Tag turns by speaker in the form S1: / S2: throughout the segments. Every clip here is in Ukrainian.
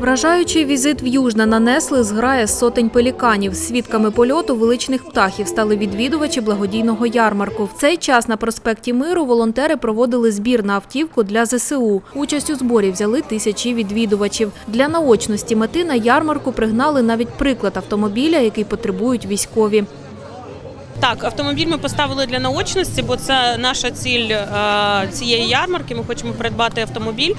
S1: Вражаючий візит в Южне нанесли зграя сотень пеліканів. Свідками польоту величних птахів стали відвідувачі благодійного ярмарку. В цей час на проспекті Миру волонтери проводили збір на автівку для ЗСУ. Участь у зборі взяли тисячі відвідувачів. Для наочності мети на ярмарку пригнали навіть приклад автомобіля, який потребують військові.
S2: Так, автомобіль ми поставили для наочності, бо це наша ціль е, цієї ярмарки. Ми хочемо придбати автомобіль.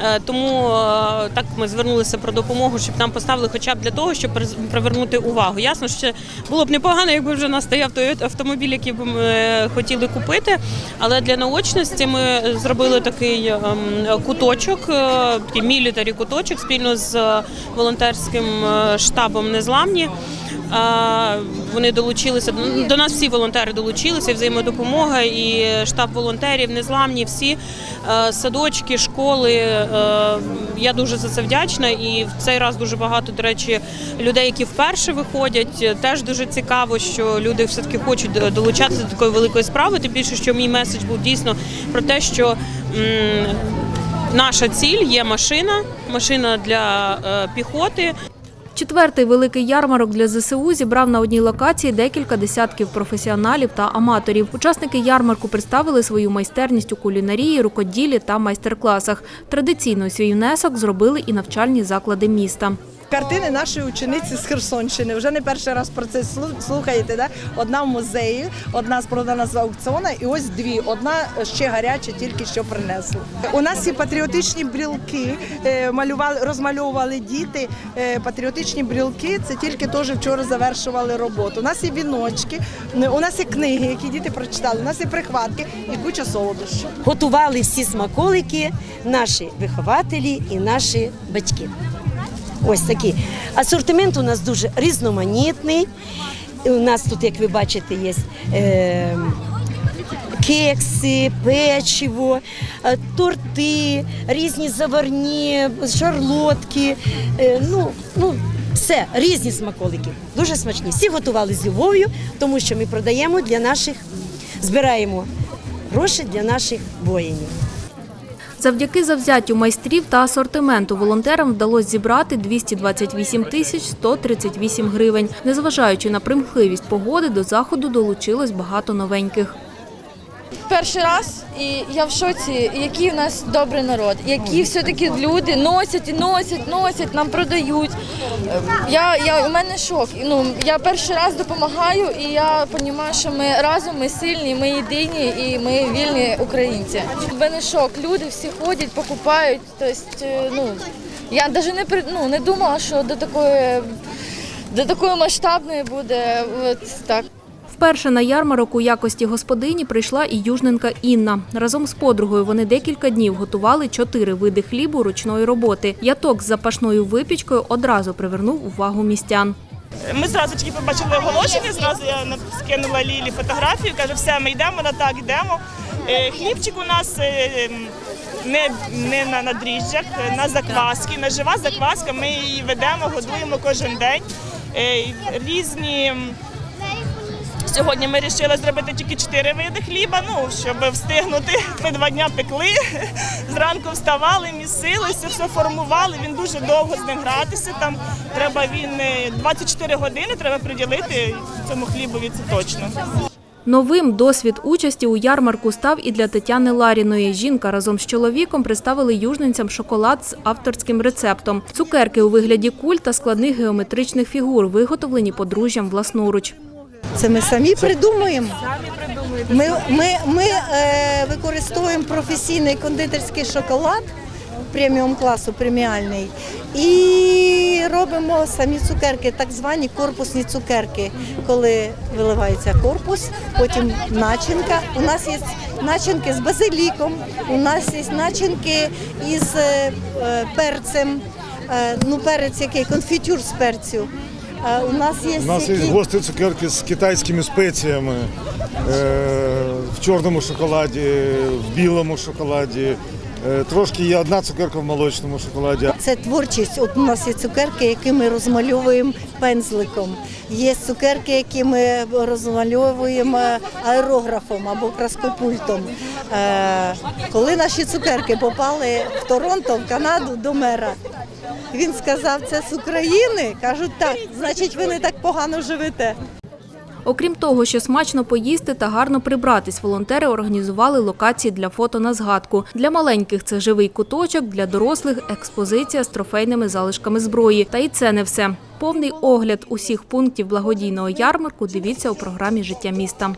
S2: Е, Тому е, так ми звернулися про допомогу, щоб нам поставили хоча б для того, щоб привернути увагу. Ясно, що було б непогано, якби вже нас стояв той автомобіль, який б ми е, хотіли купити. Але для наочності ми зробили такий ем, куточок, такий мілітарі куточок спільно з волонтерським штабом Незламні. Вони долучилися до нас. Всі волонтери долучилися, взаємодопомога, і штаб волонтерів, незламні, всі садочки, школи. Е, Я дуже за це вдячна. І в цей раз дуже багато, до речі, людей, які вперше виходять. Теж дуже цікаво, що люди все таки хочуть долучатися до такої великої справи. Тим більше, що мій меседж був дійсно про те, що. Наша ціль є машина, машина для е, піхоти.
S1: Четвертий великий ярмарок для ЗСУ зібрав на одній локації декілька десятків професіоналів та аматорів. Учасники ярмарку представили свою майстерність у кулінарії, рукоділлі та майстер-класах. Традиційно свій внесок зробили і навчальні заклади міста.
S3: Картини нашої учениці з Херсонщини. Вже не перший раз про це слухаєте. Да? Одна в музеї, одна продана з аукціона, і ось дві. Одна ще гаряча, тільки що принесли. У нас є патріотичні брілки, е, малювали, розмальовували діти. Е, Патріотичні брілки це тільки теж вчора завершували роботу. У нас є віночки, у нас є книги, які діти прочитали. У нас є прихватки і куча солодощів.
S4: готували всі смаколики наші вихователі і наші батьки. Ось такі. Асортимент у нас дуже різноманітний. У нас тут, як ви бачите, є е, кекси, печиво, е, торти, різні заварні, шарлотки. Е, ну, ну, все, різні смаколики. Дуже смачні. Всі готували з любов'ю, тому що ми продаємо для наших, збираємо гроші для наших воїнів.
S1: Завдяки завзяттю майстрів та асортименту волонтерам вдалося зібрати 228 тисяч 138 гривень. Незважаючи на примхливість погоди, до заходу долучилось багато новеньких.
S5: Перший раз, і я в шоці, який у нас добрий народ, які все-таки люди носять і носять, носять, нам продають. Я, я, у мене шок. Ну, я перший раз допомагаю, і я розумію, що ми разом, ми сильні, ми єдині і ми вільні українці. У мене шок. Люди всі ходять, покупають. Тобто, е, ну, я навіть не, ну, не думала, що до такої, до такої масштабної буде от так.
S1: Вперше на ярмарок у якості господині прийшла і южненка Інна. Разом з подругою вони декілька днів готували чотири види хлібу ручної роботи. Яток з запашною випічкою одразу привернув увагу містян.
S6: Ми зразу тільки побачили оголошення, зразу я на- скинула Лілі фотографію, каже, все, ми йдемо, вона так йдемо. Е, Хлібчик у нас е, не, не на, на дріжджах, е, на закваски, на жива закваска, ми її ведемо, годуємо кожен день. Різні. Сьогодні ми вирішили зробити тільки чотири види хліба, ну щоб встигнути. Ми два дня пекли, зранку вставали, місилися, все формували. Він дуже довго з ним гратися. Там треба він е, 24 години треба приділити цьому хлібові. Це точно.
S1: Новим досвід участі у ярмарку став і для Тетяни Ларіної. Жінка разом з чоловіком представили южненцям шоколад з авторським рецептом. Цукерки у вигляді куль та складних геометричних фігур, виготовлені подружжям власноруч.
S3: Це ми самі придумуємо. Ми, ми, ми е, використовуємо професійний кондитерський шоколад преміум класу, преміальний, і робимо самі цукерки, так звані корпусні цукерки, коли виливається корпус, потім начинка. У нас є начинки з базиліком, у нас є начинки із е, е, перцем. Е, ну, перець який, конфітюр з перцю. У нас є
S7: У нас є гострі цукерки з китайськими спеціями е, в чорному шоколаді, в білому шоколаді. Е, Трошки є одна цукерка в молочному шоколаді.
S3: Це творчість. От у нас є цукерки, які ми розмальовуємо пензликом. Є цукерки, які ми розмальовуємо аерографом або краскопультом. Е, Коли наші цукерки попали в Торонто, в Канаду до мера, Він сказав, це з України. Кажуть, так, значить, ви не так погано живете.
S1: Окрім того, що смачно поїсти та гарно прибратись, волонтери організували локації для фото на згадку. Для маленьких це живий куточок, для дорослих експозиція з трофейними залишками зброї. Та й це не все. Повний огляд усіх пунктів благодійного ярмарку дивіться у програмі Життя міста.